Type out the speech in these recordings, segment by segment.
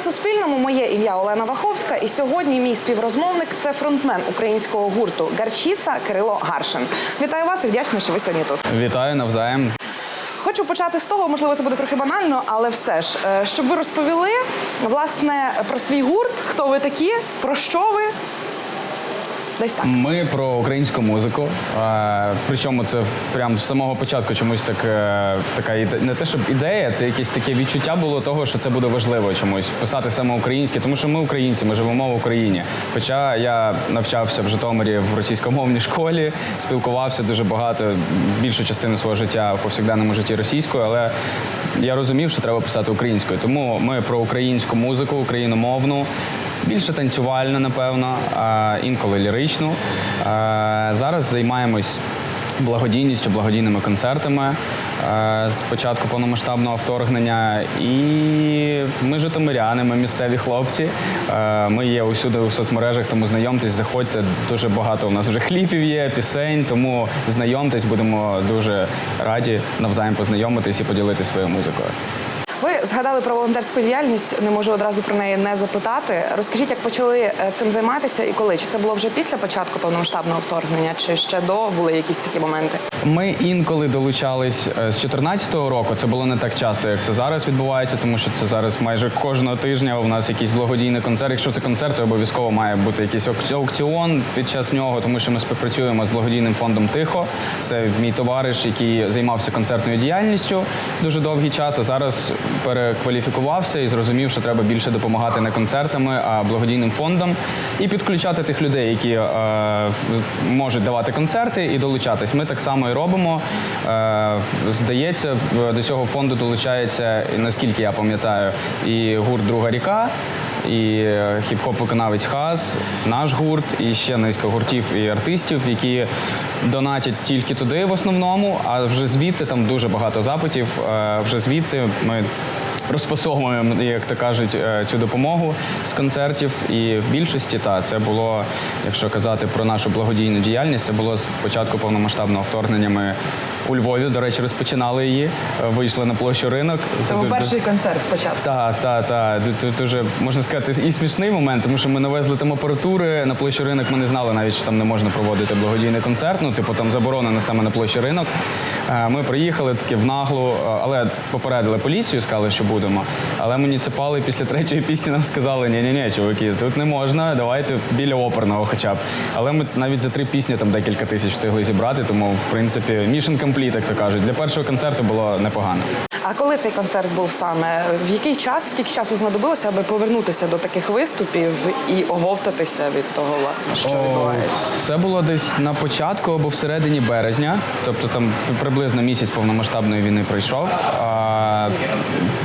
на Суспільному. Моє ім'я Олена Ваховська, і сьогодні мій співрозмовник це фронтмен українського гурту Гарчіца Кирило Гаршин. Вітаю вас і вдячна, що ви сьогодні тут. Вітаю навзаєм. Хочу почати з того, можливо, це буде трохи банально, але все ж, е, щоб ви розповіли власне про свій гурт, хто ви такі, про що ви. Десь так. Ми про українську музику. Причому це прямо з самого початку чомусь так, е, така не те, щоб ідея, це якесь таке відчуття було того, що це буде важливо чомусь писати саме українське, тому що ми українці, ми живемо в Україні. Хоча я навчався в Житомирі в російськомовній школі, спілкувався дуже багато, більшу частину свого життя в повсякденному житті російською, але я розумів, що треба писати українською. Тому ми про українську музику, україномовну. Більше танцювально, напевно, інколи лірично. Е, Зараз займаємось благодійністю, благодійними концертами з початку повномасштабного вторгнення. І ми житомиряни, ми місцеві хлопці. Ми є усюди у соцмережах, тому знайомтесь, заходьте. Дуже багато у нас вже кліпів є, пісень, тому знайомтесь, будемо дуже раді навзаєм познайомитись і поділитися своєю музикою. Згадали про волонтерську діяльність, не можу одразу про неї не запитати. Розкажіть, як почали е, цим займатися і коли? Чи це було вже після початку повномасштабного вторгнення, чи ще до були якісь такі моменти? Ми інколи долучались е, з 2014 року. Це було не так часто, як це зараз відбувається, тому що це зараз майже кожного тижня у нас якийсь благодійний концерт. Якщо це концерт, то обов'язково має бути якийсь аукці- аукціон під час нього, тому що ми співпрацюємо з благодійним фондом Тихо. Це мій товариш, який займався концертною діяльністю дуже довгий час. А зараз перекваліфікувався і зрозумів, що треба більше допомагати не концертами, а благодійним фондам і підключати тих людей, які е, можуть давати концерти і долучатись. Ми так само і робимо. Е, здається, до цього фонду долучається, наскільки я пам'ятаю, і гурт Друга ріка. І е, хіп-хоп виконавець Хаз, наш гурт, і ще низка гуртів і артистів, які донатять тільки туди в основному, а вже звідти там дуже багато запитів. Е, Вже звідти ми розфасовуємо, як то кажуть, е, цю допомогу з концертів. І в більшості та це було, якщо казати про нашу благодійну діяльність, це було з початку повномасштабного вторгнення. Ми у Львові, до речі, розпочинали її. е, Вийшли на площу ринок. Це був перший концерт спочатку. так, так, так. Тут дуже можна сказати і смішний момент, тому що ми навезли там апаратури на площу ринок. Ми не знали навіть, що там не можна проводити благодійний концерт. Ну, типу, там заборонено саме на площі ринок. Е, Ми приїхали таки в наглу, е, але попередили поліцію, сказали, що будемо. Але муніципали після третьої пісні нам сказали: ні, ні, ні, чуваки, тут не можна, давайте біля оперного хоча б. Але ми навіть за три пісні там декілька тисяч встигли зібрати, тому в принципі mission complete, як то кажуть. Для першого концерту було непогано. А коли цей концерт був саме? В який час, скільки часу знадобилося, аби повернутися до таких виступів і оговтатися від того, власне, що відбувається? Це було десь на початку або всередині березня, тобто там приблизно місяць повномасштабної війни пройшов. А,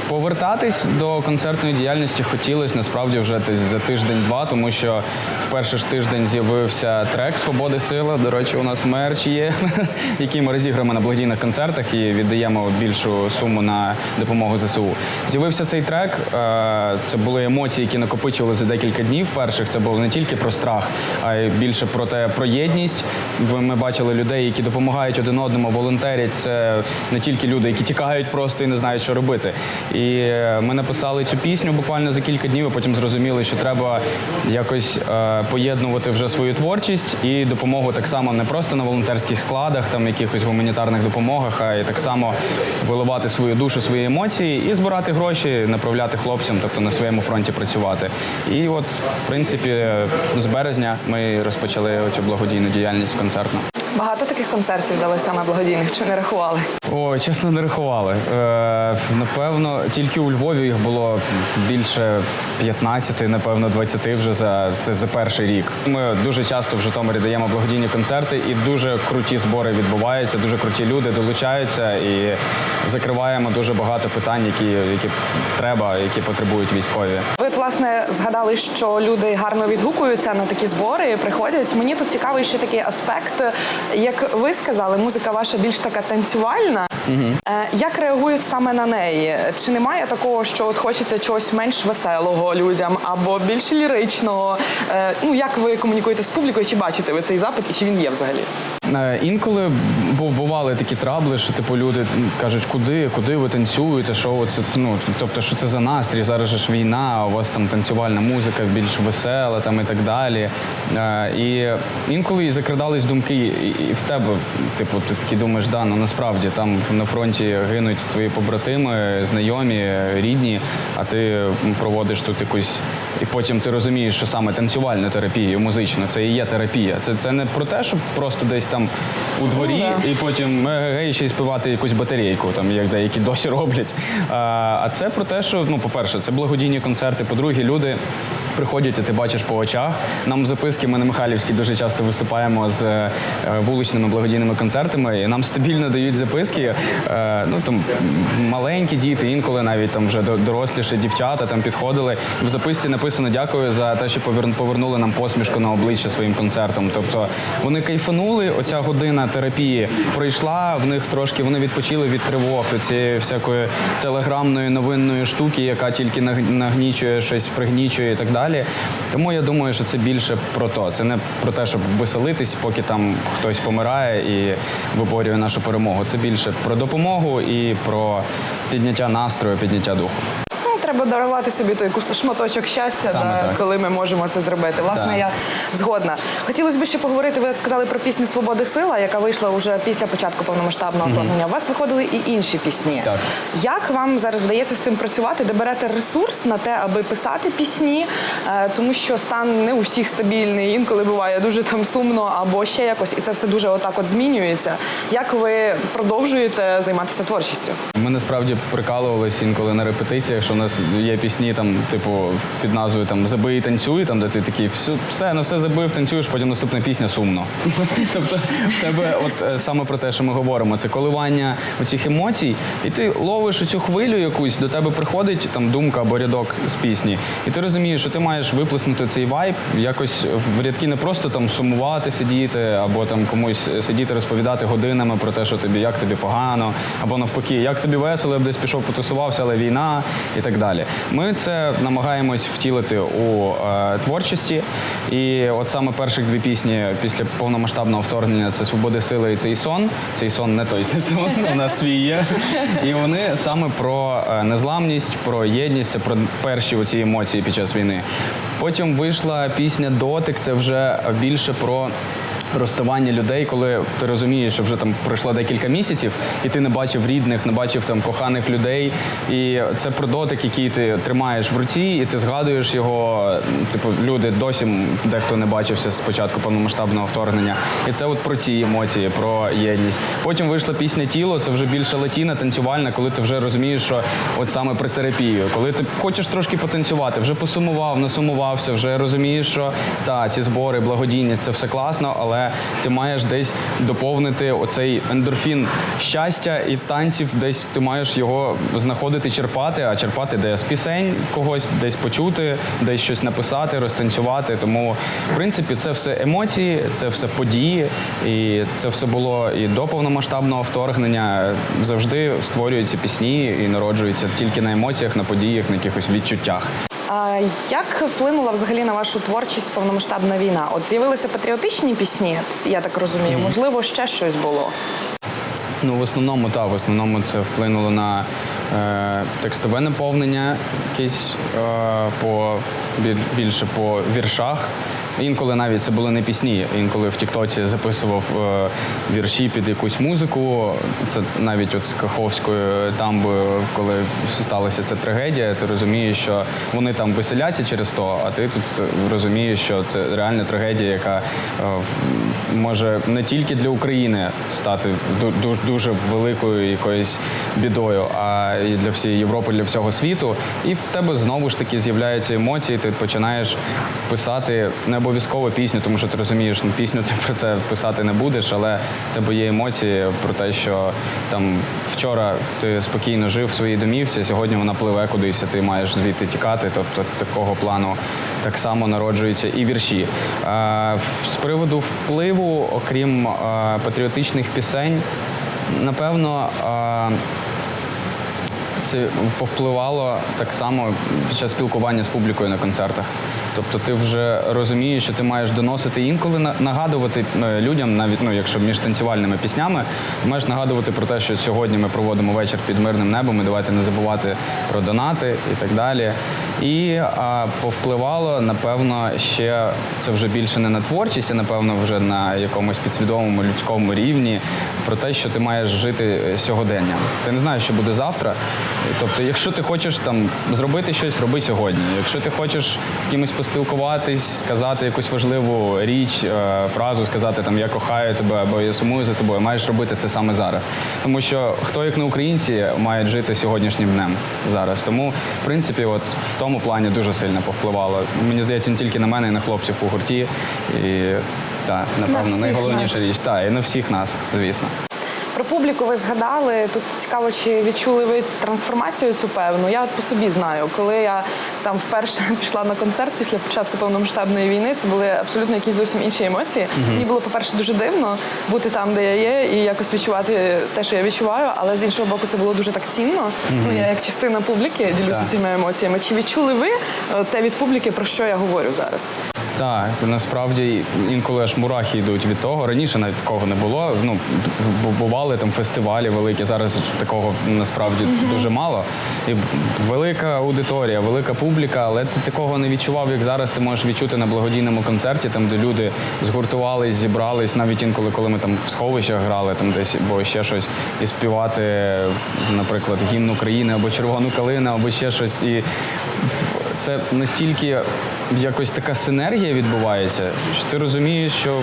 повертатись до концертної діяльності хотілося насправді вже десь за тиждень-два, тому що в перший ж тиждень з'явився трек Свободи сила. До речі, у нас мерч є, який ми розіграємо на благодійних концертах і віддаємо більшу суму на допомогу ЗСУ. З'явився цей трек. е, Це були емоції, які накопичували за декілька днів. Перших це було не тільки про страх, а й більше про те, про єдність. Ми бачили людей, які допомагають один одному, волонтерять. Це не тільки люди, які тікають просто і не знають, що робити. І е, ми написали цю пісню буквально за кілька днів, а потім зрозуміли, що треба якось е, поєднувати вже свою творчість і допомогу так само не просто на волонтерських складах, там якихось гуманітарних допомогах, а й так само виливати свою душу, свої емоції і збирати гроші, направляти хлопцям, тобто на своєму фронті працювати. І от, в принципі, з березня ми розпочали цю благодійну діяльність концертну. Багато таких концертів дали саме благодійних, чи не рахували? Ой, чесно, не рахували. Е, напевно, тільки у Львові їх було більше 15, напевно, 20 вже за це за перший рік. Ми дуже часто в Житомирі даємо благодійні концерти, і дуже круті збори відбуваються, дуже круті люди долучаються і закриваємо дуже багато питань, які, які треба, які потребують військові. Ви от, власне згадали, що люди гарно відгукуються на такі збори, приходять. Мені тут цікавий ще такий аспект. Як ви сказали, музика ваша більш така танцювальна. Угу. Як реагують саме на неї? Чи немає такого, що от хочеться чогось менш веселого людям або більш ліричного? Е, Ну як ви комунікуєте з публікою? Чи бачите ви цей запит і чи він є взагалі? Е, Інколи бу- бували такі трабли, що типу люди кажуть, куди, куди ви танцюєте, що це ну, тобто, що це за настрій, зараз ж війна, у вас там танцювальна музика більш весела там і так далі. Е, І інколи і закрадались думки, і, в тебе, типу, ти такий думаєш, да, ну насправді там на фронті гинуть твої побратими, знайомі, рідні, а ти проводиш тут якусь. І потім ти розумієш, що саме танцювальну терапію, музичну, це і є терапія. Це, це не про те, щоб просто десь там у дворі Ну, і потім гей ще й співати якусь батарейку, там як деякі досі роблять. А, а це про те, що ну, по-перше, це благодійні концерти. По-друге, люди. Приходять, і ти бачиш по очах. Нам записки, ми на Михайлівській дуже часто виступаємо з е, вуличними благодійними концертами, і нам стабільно дають записки. Е, ну там маленькі діти, інколи навіть там вже до- доросліші дівчата там підходили. В записці написано дякую за те, що повер- повернули нам посмішку на обличчя своїм концертом. Тобто вони кайфанули. Оця година терапії пройшла. В них трошки вони відпочили від тривог, цієї всякої телеграмної новинної штуки, яка тільки наг- нагнічує щось, пригнічує і так далі. Тому я думаю, що це більше про то. Це не про те, щоб веселитись, поки там хтось помирає і виборює нашу перемогу. Це більше про допомогу і про підняття настрою, підняття духу. Треба дарувати собі той шматочок щастя, да, коли ми можемо це зробити. Власне, Так. я згодна. Хотілося б ще поговорити. Ви сказали про пісню Свободи сила, яка вийшла вже після початку повномасштабного вторгнення. У вас виходили і інші пісні. Так. Як вам зараз вдається з цим працювати? Де берете ресурс на те, аби писати пісні, Е, тому що стан не у всіх стабільний. Інколи буває дуже там сумно або ще якось, і це все дуже отак от змінюється. Як ви продовжуєте займатися творчістю? Ми насправді прикалувалися інколи на репетиціях, що в нас є пісні, там, типу, під назвою там Забий і танцюй, там, де ти такий, все, все, ну все забив, танцюєш, потім наступна пісня сумно. тобто в тебе, от е, саме про те, що ми говоримо, це коливання оцих емоцій, і ти ловиш цю хвилю якусь, до тебе приходить там думка або рядок з пісні, і ти розумієш, що ти маєш виплеснути цей вайб, якось в рядки не просто там сумувати, сидіти, або там комусь сидіти, розповідати годинами про те, що тобі як тобі погано, або навпаки, як тобі весело, я б десь пішов потусувався, але війна і так далі. Ми це намагаємось втілити у е, творчості. І от саме перших дві пісні після повномасштабного вторгнення це Свободи сили і цей сон. Цей сон не той сон, у нас свій є. І вони саме про е, незламність, про єдність, це про перші оці емоції під час війни. Потім вийшла пісня Дотик, це вже більше про розставання людей, коли ти розумієш, що вже там пройшло декілька місяців, і ти не бачив рідних, не бачив там коханих людей. І це про дотик, який ти тримаєш в руці, і ти згадуєш його. Типу, люди досі дехто не бачився з початку повномасштабного вторгнення. І це от про ці емоції, про єдність. Потім вийшла пісня Тіло, це вже більше латіна, танцювальна, коли ти вже розумієш, що от саме про терапію, коли ти хочеш трошки потанцювати, вже посумував, насумувався, вже розумієш, що та ці збори, благодійність, це все класно, але ти маєш десь доповнити оцей ендорфін щастя і танців, десь ти маєш його знаходити, черпати, а черпати де з пісень когось, десь почути, десь щось написати, розтанцювати. Тому, в принципі, це все емоції, це все події, і це все було і до повномасштабного вторгнення. Завжди створюються пісні і народжуються тільки на емоціях, на подіях, на якихось відчуттях. Як вплинула взагалі на вашу творчість повномасштабна війна? От з'явилися патріотичні пісні, я так розумію. Можливо, ще щось було. Ну, в основному, так, в основному це вплинуло на е, текстове наповнення, якесь е, по більше по віршах. Інколи навіть це були не пісні. Інколи в Тіктоці записував е, вірші під якусь музику. Це навіть от з Каховською дамбою, коли сталася ця трагедія, ти розумієш, що вони там веселяться через то, а ти тут розумієш, що це реальна трагедія, яка е, може не тільки для України стати ду- ду- дуже великою якоюсь бідою, а і для всієї Європи, для всього світу. І в тебе знову ж таки з'являються емоції, ти починаєш писати не обов'язково пісню, тому що ти розумієш, ну пісню ти про це писати не будеш, але в тебе є емоції про те, що там вчора ти спокійно жив в своїй домівці, сьогодні вона пливе кудись, і ти маєш звідти тікати. Тобто такого плану так само народжуються і вірші. Е, З приводу впливу, окрім е, патріотичних пісень, напевно. е, це повпливало так само під час спілкування з публікою на концертах. Тобто ти вже розумієш, що ти маєш доносити інколи нагадувати е, людям, навіть ну, якщо між танцювальними піснями, маєш нагадувати про те, що сьогодні ми проводимо вечір під мирним небом, і давайте не забувати про донати і так далі. І а, повпливало, напевно, ще це вже більше не на творчість, а напевно, вже на якомусь підсвідомому людському рівні про те, що ти маєш жити е, сьогоденням. Ти не знаєш, що буде завтра. Тобто, якщо ти хочеш там зробити щось, роби сьогодні. Якщо ти хочеш з кимось поспілкуватись, сказати якусь важливу річ, е, фразу, сказати там я кохаю тебе або я сумую за тобою, маєш робити це саме зараз. Тому що хто як не українці мають жити сьогоднішнім днем зараз. Тому, в принципі, от в тому плані дуже сильно повпливало. Мені здається, не тільки на мене, і на хлопців у гурті. І так, напевно, всіх найголовніша нас. річ. Так, і на всіх нас, звісно. Про публіку ви згадали. Тут цікаво, чи відчули ви трансформацію цю певну. Я от по собі знаю, коли я там вперше пішла на концерт після початку повномасштабної війни, це були абсолютно якісь зовсім інші емоції. Мені було, по-перше, дуже дивно бути там, де я є, і якось відчувати те, що я відчуваю. Але з іншого боку, це було дуже так цінно. Ну я як частина публіки ділюся Так. цими емоціями. Чи відчули ви е, те від публіки, про що я говорю зараз? Так, насправді інколи аж мурахи йдуть від того. Раніше навіть такого не було. Ну бу- бували там фестивалі великі. Зараз такого насправді дуже мало. І велика аудиторія, велика публіка, але ти такого не відчував, як зараз. Ти можеш відчути на благодійному концерті, там де люди згуртувались, зібрались, навіть інколи, коли ми там в сховищах грали, там десь або ще щось, і співати, наприклад, гімн України або червону калину, або ще щось. І це настільки якось така синергія відбувається, що ти розумієш, що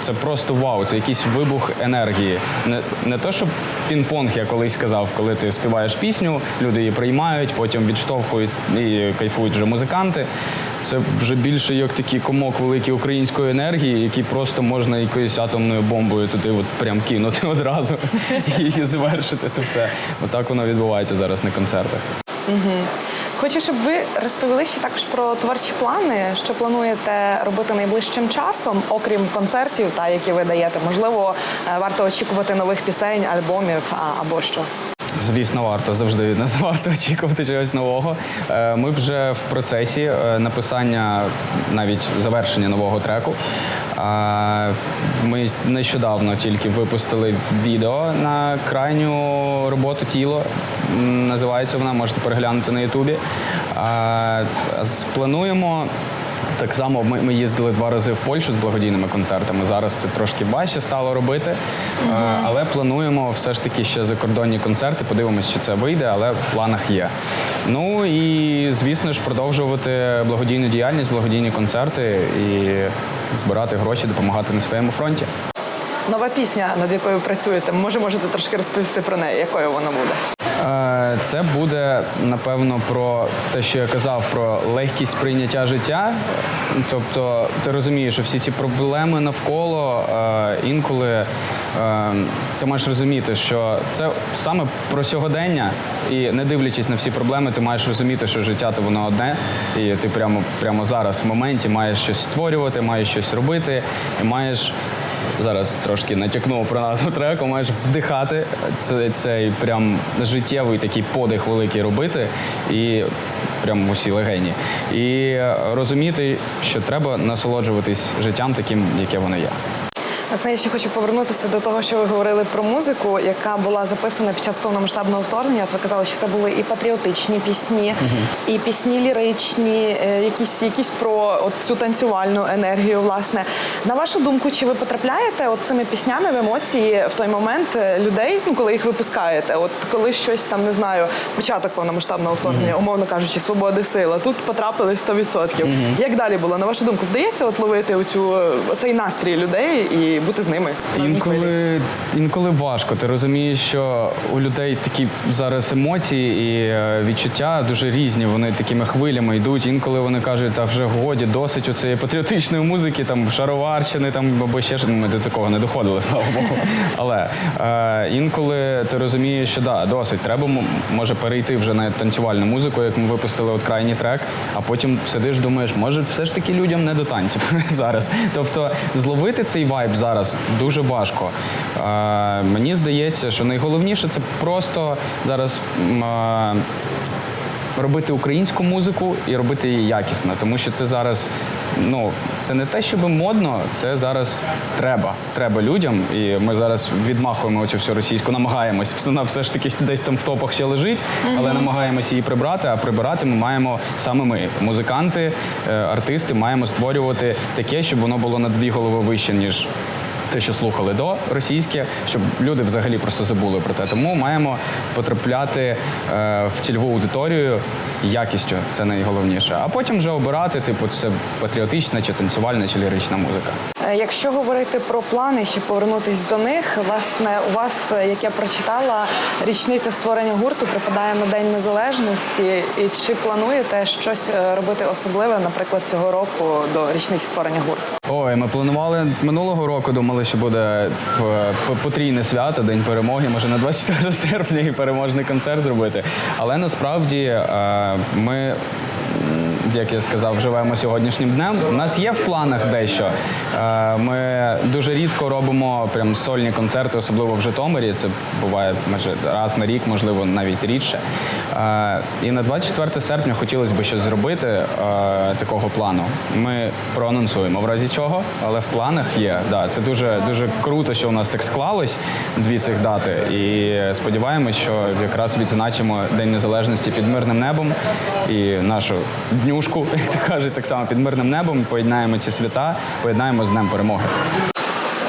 це просто вау, це якийсь вибух енергії. Не, не то, що пінг-понг, я колись сказав, коли ти співаєш пісню, люди її приймають, потім відштовхують і кайфують вже музиканти. Це вже більше як такий комок великий української енергії, який просто можна якоюсь атомною бомбою туди от прям кинути одразу і завершити це все. Отак воно відбувається зараз на концертах. Хочу, щоб ви розповіли ще також про творчі плани, що плануєте робити найближчим часом, окрім концертів, та які ви даєте. Можливо, е, варто очікувати нових пісень, альбомів або що. Звісно, варто завжди від очікувати чогось нового. Е, Ми вже в процесі е, написання, навіть завершення нового треку. Ми нещодавно тільки випустили відео на крайню роботу тіло. Називається вона, можете переглянути на Ютубі. Плануємо так само ми, ми їздили два рази в Польщу з благодійними концертами. Зараз трошки важче стало робити. Е, Але плануємо все ж таки ще закордонні концерти. Подивимось, чи це вийде, але в планах є. Ну і звісно ж продовжувати благодійну діяльність, благодійні концерти і збирати гроші, допомагати на своєму фронті. Нова пісня, над якою працюєте. Може, можете трошки розповісти про неї, якою вона буде. Е, Це буде напевно про те, що я казав, про легкість прийняття життя. Тобто, ти розумієш, що всі ці проблеми навколо е, інколи е, ти маєш розуміти, що це саме про сьогодення, і не дивлячись на всі проблеми, ти маєш розуміти, що життя то воно одне, і ти прямо прямо зараз в моменті маєш щось створювати, маєш щось робити, і маєш зараз трошки натякнув про назву треку, маєш вдихати цей, цей прям життєвий такий подих великий робити і прям усі легені. І розуміти, що треба насолоджуватись життям таким, яке воно є. Власне, я ще хочу повернутися до того, що ви говорили про музику, яка була записана під час повномасштабного вторгнення. От ви казали, що це були і патріотичні пісні, і пісні ліричні, е, якісь, якісь про от цю танцювальну енергію. Власне, на вашу думку, чи ви потрапляєте от цими піснями в емоції в той момент е, людей, ну коли їх випускаєте? От коли щось там не знаю, початок повномасштабного вторгнення, умовно кажучи, свободи сила. Тут потрапили 100%. Як далі було? На вашу думку, вдається от ловити оцю оцей настрій людей і бути з ними? Інколи, інколи важко. Ти розумієш, що у людей такі зараз емоції і е, відчуття дуже різні. Вони такими хвилями йдуть. Інколи вони кажуть, та вже годі, досить у цієї патріотичної музики, там шароварщини, там або ще ж ми до такого не доходили, слава Богу. Але е, інколи ти розумієш, що да, досить. Треба може перейти вже на танцювальну музику, як ми випустили от крайній трек, а потім сидиш, думаєш, може, все ж таки людям не до танців зараз. Тобто зловити цей вайб зараз дуже важко. Е, мені здається, що найголовніше це просто зараз. е, робити українську музику і робити її якісно, тому що це зараз ну це не те, щоб модно, це зараз треба. Треба людям, і ми зараз відмахуємо цю всю російську, намагаємось. Вона все ж таки десь там в топах ще лежить, але намагаємося її прибрати. А прибирати ми маємо саме ми, музиканти, е, артисти, маємо створювати таке, щоб воно було на дві голови вище, ніж те, що слухали до російське, щоб люди взагалі просто забули про те. Тому маємо потрапляти е, в цільову аудиторію якістю, це найголовніше. А потім вже обирати, типу, це патріотична чи танцювальна, чи лірична музика. Е, Якщо говорити про плани, ще повернутись до них, власне, у вас, е, як я прочитала, річниця створення гурту припадає на День Незалежності. І чи плануєте щось е, робити особливе, наприклад, цього року до річниці створення гурту? Ой, ми планували минулого року, думали, що буде потрійне свято, День перемоги, може на 24 серпня і переможний концерт зробити. Але насправді ми. Як я сказав, живемо сьогоднішнім днем. У нас є в планах дещо. Е, Ми дуже рідко робимо прям сольні концерти, особливо в Житомирі. Це буває майже раз на рік, можливо, навіть рідше. І на 24 серпня хотілося б щось зробити е, такого плану. Ми проанонсуємо в разі чого, але в планах є. Да, це дуже дуже круто, що у нас так склалось дві цих дати. І сподіваємось, що якраз відзначимо День Незалежності під мирним небом і нашу днюшку, як то кажуть, так само під мирним небом. Поєднаємо ці свята, поєднаємо з Днем перемоги.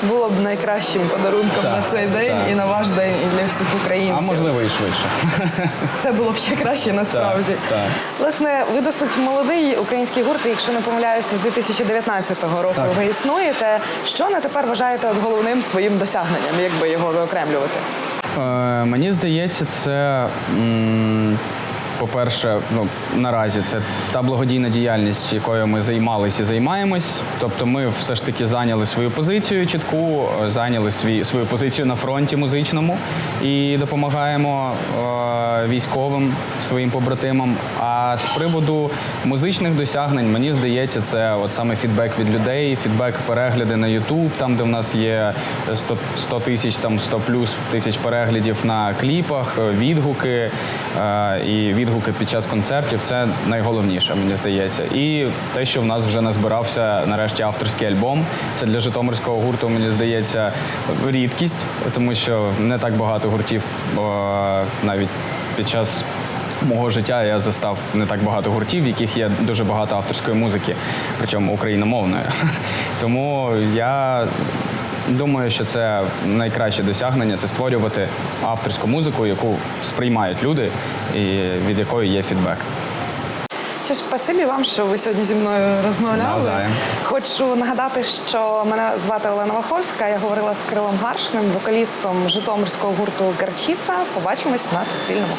Було б найкращим подарунком Так, на цей день так. і на ваш день, і для всіх українців. А можливо і швидше. Це було б ще краще насправді. Так, так. Власне, ви досить молодий український гурт, якщо не помиляюся, з 2019 року Так. ви існуєте. Що на тепер вважаєте головним своїм досягненням, якби його виокремлювати? Е, мені здається, це. м, По-перше, ну наразі це та благодійна діяльність, якою ми займалися і займаємось. Тобто, ми все ж таки зайняли свою позицію чітку, зайняли свій, свою позицію на фронті музичному і допомагаємо е, військовим своїм побратимам. А з приводу музичних досягнень, мені здається, це от саме фідбек від людей, фідбек перегляди на YouTube, там де в нас є 100 100 тисяч, там 100 плюс тисяч переглядів на кліпах, е, відгуки е, і відгуки під час концертів. Це найголовніше, мені здається. І те, що в нас вже назбирався нарешті авторський альбом. Це для житомирського гурту, мені здається, рідкість, тому що не так багато гуртів навіть під час мого життя я застав не так багато гуртів, в яких є дуже багато авторської музики, причому україномовної. Тому я думаю, що це найкраще досягнення це створювати авторську музику, яку сприймають люди і від якої є фідбек. Що ж, спасибі вам, що ви сьогодні зі мною розмовляли. Навзаєм. Хочу нагадати, що мене звати Олена Вахольська. Я говорила з Кирилом Гаршним, вокалістом житомирського гурту Гарчіца. Побачимось на Суспільному.